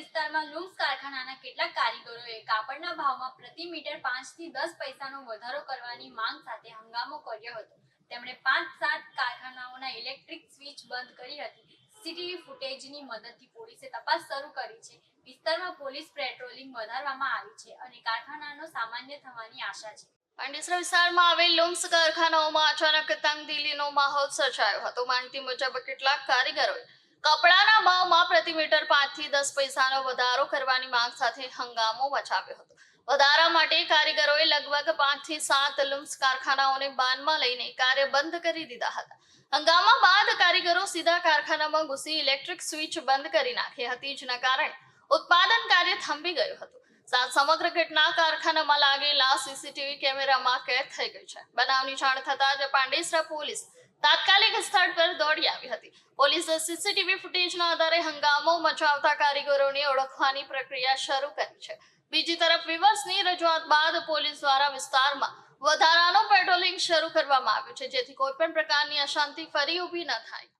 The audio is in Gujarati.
વિસ્તારમાં લૂમ્સ કારખાનાના કેટલાક કારીગરોએ કાપડના ભાવમાં પ્રતિ મીટર પાંચથી દસ પૈસાનો વધારો કરવાની માંગ સાથે હંગામો કર્યો હતો. તેમણે પાંચ સાત કારખાનાઓના ઇલેક્ટ્રિક સ્વિચ બંધ કરી હતી. સીટીવી ફૂટેજની મદદથી પોલીસે તપાસ શરૂ કરી છે. વિસ્તારમાં પોલીસ પેટ્રોલિંગ વધારવામાં આવી છે અને કારખાનાનો સામાન્ય થવાની આશા છે. પાંડેસરા વિસ્તારમાં આવેલ લુમ્સ કારખાનાઓમાં અચાનક તંગદિલીનો માહોલ સર્જાયો હતો. માહિતી મુજબ કેટલાક કારીગરોએ કપડાના ભાવમાં પ્રતિ મીટર પાંચથી દસ પૈસાનો વધારો કરવાની માંગ સાથે હંગામો મચાવ્યો હતો. વધારા માટે કારીગરોએ લગભગ પાંચથી સાત લુમ્સ કારખાનાઓને બાનમાં લઈને કાર્ય બંધ કરી દીધા હતા. હંગામા બાદ કારીગરો સીધા કારખાનામાં ઘૂસી ઇલેક્ટ્રિક સ્વિચ બંધ કરી નાખી હતી, જેના કારણે ઉત્પાદન કાર્ય થંભી ગયું હતું. સમગ્ર ઘટના કારખાનામાં લાગેલા સીસીટીવી કેમેરામાં કેદ થઈ ગઈ છે. બનાવની જાણ થતા જ પાંડેસરા પોલીસ તાત્કાલિક સ્થળ પર દોડી આવી સીસીટીવી ફૂટેજના આધારે હંગામો મચાવતા કારીગરોને ઓળખવાની પ્રક્રિયા શરૂ કરી છે. બીજી તરફ વિવર્સની રજૂઆત બાદ પોલીસ દ્વારા વિસ્તારમાં વધારાનું પેટ્રોલિંગ શરૂ કરવામાં આવ્યું છે, જેથી કોઈ પણ પ્રકારની અશાંતિ ફરી ઊભી ન થાય.